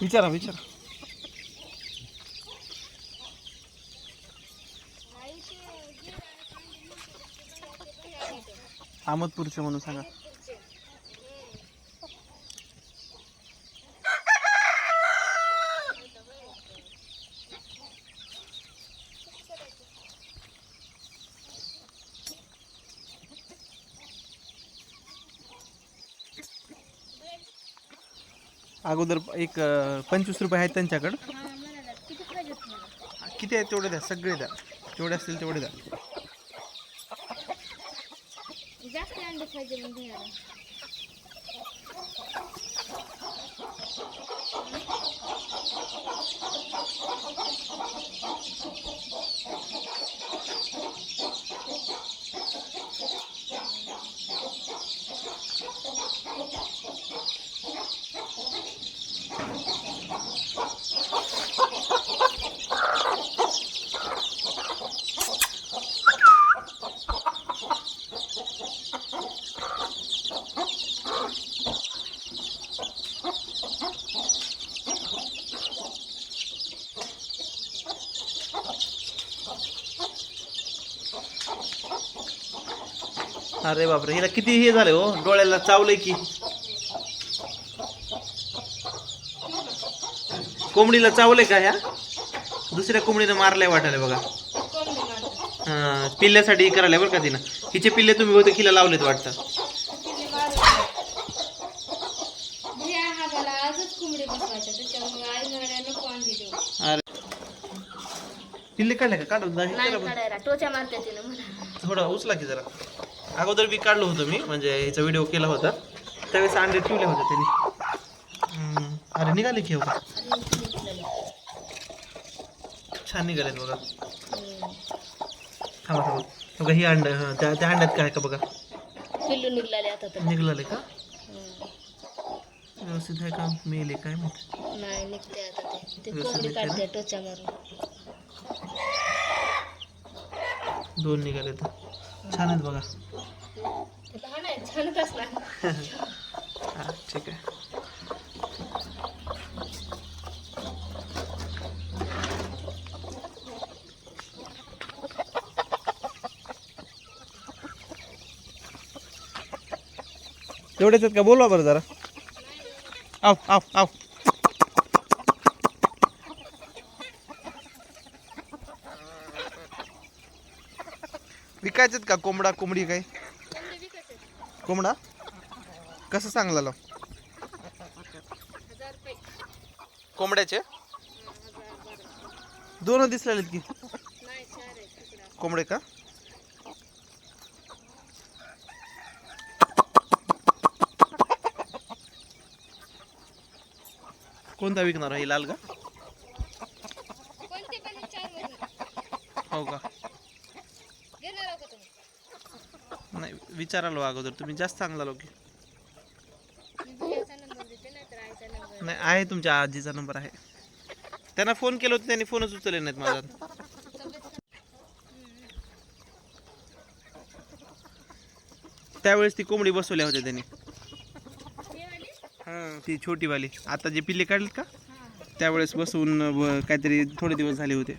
विचारा विचारा. अहमदपूरचे म्हणून सांगा. अगोदर एक पंचवीस रुपये आहेत त्यांच्याकडं. किती आहेत तेवढे द्या सगळे द्या. जेवढे असतील तेवढे द्या. अरे बापरे हिला किती हे झाले हो? डोळ्याला चावलंय की. कोंबडीला चावलंय का ह्या? दुसऱ्या कोंबडीनं मारलंय वाटायला बघा. हा, पिल्ल्यासाठी करायला बरं का तिनं. हिचे पिल्ले तुम्ही होते हिला लावलेत वाटतं. अरे. पिल्ले काढले का? काढून थोडा उचला की जरा. अगोदर बी काढलं होतं मी म्हणजे ह्याचा व्हिडिओ केला होता. त्यावेळेस अंडे ठेवले होते त्यांनी. अरे निघाले की हो का? छान निघालेत बघा. थांबा थांबा. बघा ही अंड हा त्या त्या अंड्यात काय का बघा? पिल्लू निघलाले आता तर. निघाले का. व्यवस्थित आहे का? मेले काय माहिती? नाही निघते आता ते. ते व्यवस्थित कोंबडी निघते ना? काढते टोच्या मारून दोन निघाले तर छान आहेत बघा. लहान आहे छानच असणार हा ठीक आहे. एवढेच आहेत का? बोलवा बरं जरा. आव आव आव. विकायचेत का? कोंबडा कोंबडी काय? कोंबडा? कसं सांगला लो कोंबड्याचे? दोन दिसलेले की. कोंबडे का? कोणता विकणार आहे? लाल का? हो का घेणार आहो का तुम्ही नाही विचारालो अगोदर. तुम्ही जास्त चांगला लोक की नाही नाही आहे तुमच्या आजीचा नंबर आहे. त्यांना फोन केला होता त्यांनी फोनच उचलले नाहीत माझा त्यावेळेस ती कोंबडी बसवल्या होत्या त्यांनी. हां ती छोटीवाली. आता जे पिल्ले काढलेत का? त्यावेळेस बसवून ब- काहीतरी थोडे दिवस झाले होते.